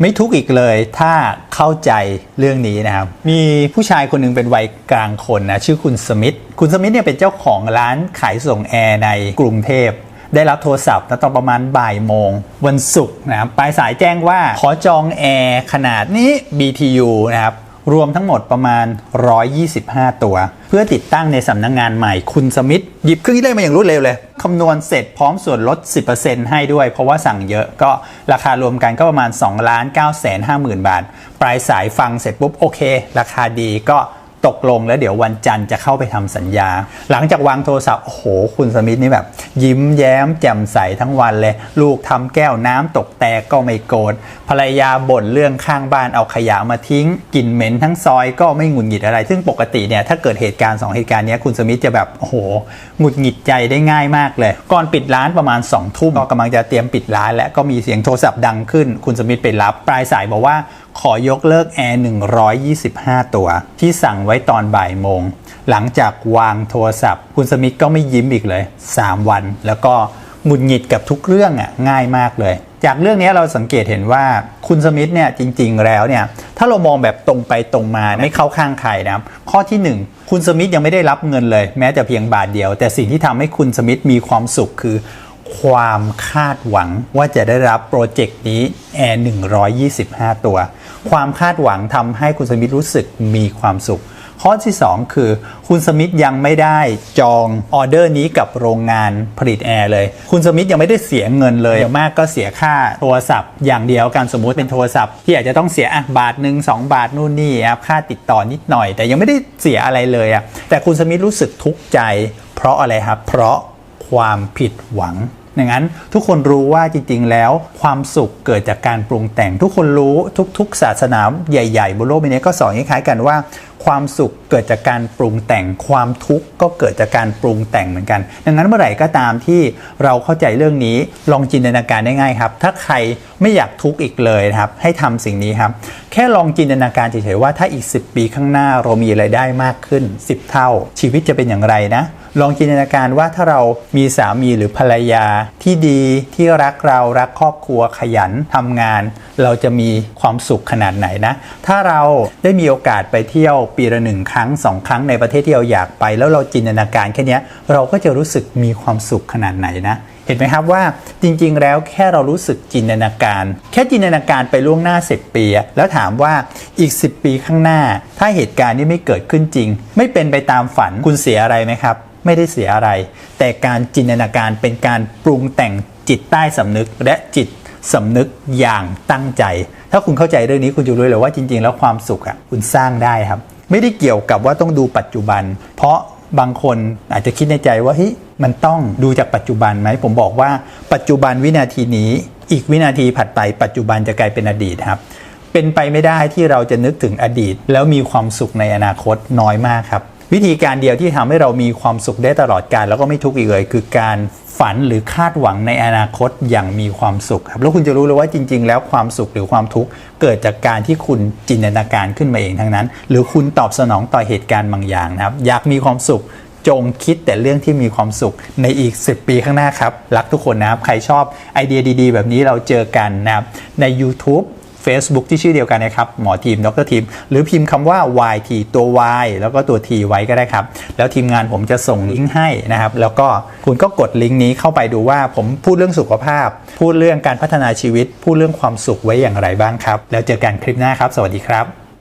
ไม่ทุกข์อีกเลยถ้าเข้าใจเรื่องนี้นะครับ มีผู้ชายคนหนึงเป็นวัยกลางคนนะชื่อคุณสมิธคุณสมิธเนี่ยเป็นเจ้าของร้านขายส่งแอร์ในกรุงเทพได้รับโทรศัพท์นะตอนประมาณบ่ายโมง วันศุกร์นะครับปลายสายแจ้งว่าขอจองแอร์ขนาดนี้ BTU นะครับ รวมทั้งหมดประมาณ 125 ตัว เพื่อติดตั้งในสำนักงงานใหม่คุณสมิธหยิบเครื่องคิดเลขมาอย่างรวดเร็วเลยคำนวณเสร็จพร้อมส่วนลด 10%ให้ด้วยเพราะว่าสั่งเยอะก็ราคารวมกันก็ประมาณ2ล้าน9 5 0 0 0 0 บาท ปลายสายฟังเสร็จปุ๊บโอเค ราคาดีก็ ตกลงแล้วเดี๋ยววันจันทร์จะเข้าไปทำสัญญา หลังจากวางโทรศัพท์โอ้โหคุณสมิธนี่แบบ ยิ้มแย้ม แจ่มใสทั้งวันเลย ลูกทำแก้วน้ำตกแตกก็ไม่โกรธภรรยาบ่นเรื่องข้างบ้านเอาขยะมาทิ้งกลิ่นเหม็นทั้งซอยก็ไม่หงุดหงิดอะไร ซึ่งปกติเนี่ยถ้าเกิดเหตุการณ์สองเหตุการณ์นี้คุณสมิธจะแบบโอ้โหหงุดหงิดใจได้ง่ายมากเลย ก่อนปิดร้านประมาณ2องทุ่มก็กำลังจะเตรียมปิดร้าน และก็มีเสียงโทรศัพท์ดังขึ้น คุณสมิธไปรับปลายสายบอกว่า ขอยกเลิกแอร์ 125 ตัว ที่สั่งไว้ตอนบ่ายโมง หลังจากวางโทรศัพท์ คุณสมิธก็ไม่ยิ้มอีกเลย 3 วัน แล้วก็หงุดหงิดกับทุกเรื่องอะง่ายมากเลย จากเรื่องนี้เราสังเกตเห็นว่าคุณสมิธเนี่ยจริง ๆ แล้วเนี่ยถ้าเรามองแบบตรงไปตรงมาไม่เข้าข้างใครนะครับข้อที่ 1 คุณสมิธยังไม่ได้รับเงินเลย แม้แต่เพียงบาทเดียว แต่สิ่งที่ทำให้คุณสมิธมีความสุขคือ ความคาดหวังว่าจะได้รับโปรเจกต์นี้แอร์125 ตัว ความคาดหวังทำให้คุณสมิธรู้สึกมีความสุข ข้อที่ 2 คือ คุณสมิธยังไม่ได้จองออเดอร์นี้กับโรงงานผลิตแอร์เลย คุณสมิธยังไม่ได้เสียเงินเลยอย่างมากก็เสียค่าโทรศัพท์ อย่างเดียวกันสมมุติเป็นโทรศัพท์ ที่อาจจะต้องเสียอะบาทหนึ่งสองบาทนู่นนี่ครับค่าติดต่อนิดหน่อย แต่ยังไม่ได้เสียอะไรเลยอะแต่คุณสมิธรู้สึกทุกข์ใจ เพราะอะไรครับเพราะความผิดหวัง อย่างนั้นทุกคนรู้ว่าจริง ๆ แล้วความสุขเกิดจากการปรุงแต่ง ทุกคนรู้ทุก ๆ ศาสนาใหญ่ ๆ บนโลกใบนี้ก็สอนคล้ายๆกันว่า ความสุขเกิดจากการปรุงแต่ง ความทุกข์ก็เกิดจากการปรุงแต่งเหมือนกัน ดังนั้นเมื่อไหร่ก็ตามที่เราเข้าใจเรื่องนี้ลองจินตนาการได้ง่ายครับ ถ้าใครไม่อยากทุกข์อีกเลยนะครับให้ทำสิ่งนี้ครับ แค่ลองจินตนาการเฉยๆว่าถ้าอีก 10 ปีข้างหน้าเรามีรายได้มากขึ้น 10 เท่า ชีวิตจะเป็นอย่างไรนะ ลองจินตนาการว่าถ้าเรามีสามีหรือภรรยาที่ดีที่รักเรารักครอบครัวขยันทำงาน เราจะมีความสุขขนาดไหนนะ ถ้าเราได้มีโอกาสไปเที่ยวปีละหนึ่งครั้งสองครั้งในประเทศที่เราอยากไป แล้วเราจินตนาการแค่นี้เราก็จะรู้สึกมีความสุขขนาดไหนนะเห็นไหมครับว่าจริงๆ แล้วแค่เรารู้สึกจินตนาการ แค่จินตนาการไปล่วงหน้า 10 ปี แล้วถามว่าอีก 10 ปีข้างหน้า ถ้าเหตุการณ์นี้ไม่เกิดขึ้นจริง ไม่เป็นไปตามฝันคุณเสียอะไรไหมครับ ไม่ได้เสียอะไร แต่การจินตนาการเป็นการปรุงแต่งจิตใต้สำนึกและจิตสำนึกอย่างตั้งใจ ถ้าคุณเข้าใจเรื่องนี้คุณจะรู้เลยว่าจริง ๆ แล้วความสุขอะคุณสร้างได้ครับ ไม่ได้เกี่ยวกับว่าต้องดูปัจจุบัน เพราะบางคนอาจจะคิดในใจว่าเฮ้ยมันต้องดูจากปัจจุบันไหมผมบอกว่าปัจจุบันวินาทีนี้ อีกวินาทีผัดไปปัจจุบันจะกลายเป็นอดีตครับเป็นไปไม่ได้ที่เราจะนึกถึงอดีต แล้วมีความสุขในอนาคตน้อยมากครับ วิธีการเดียวที่ทำให้เรามีความสุขได้ตลอดกาลแล้วก็ไม่ทุกข์อีกเลย คือการฝันหรือคาดหวังในอนาคตอย่างมีความสุขครับแล้วคุณจะรู้เลยว่าจริง ๆ แล้วความสุขหรือความทุกข์เกิดจากการที่คุณจินตนาการขึ้นมาเองทั้งนั้น หรือคุณตอบสนองต่อเหตุการณ์บางอย่างนะครับ อยากมีความสุขจงคิดแต่เรื่องที่มีความสุขในอีก 10 ปีข้างหน้าครับ รักทุกคนนะครับ ใครชอบไอเดียดี ๆ แบบนี้เราเจอกันนะครับ ใน YouTube Facebook ที่ชื่อเดียวกันนะครับ หมอทีมดรทีม หรือพิมพ์คำว่า YT ตัว Y แล้วก็ตัว T ไว้ก็ได้ครับ แล้วทีมงานผมจะส่งลิงก์ให้นะครับ แล้วก็คุณก็กดลิงก์นี้เข้าไปดูว่าผมพูดเรื่องสุขภาพ พูดเรื่องการพัฒนาชีวิต พูดเรื่องความสุขไว้อย่างไรบ้างครับ แล้วเจอกันคลิปหน้าครับ สวัสดีครับ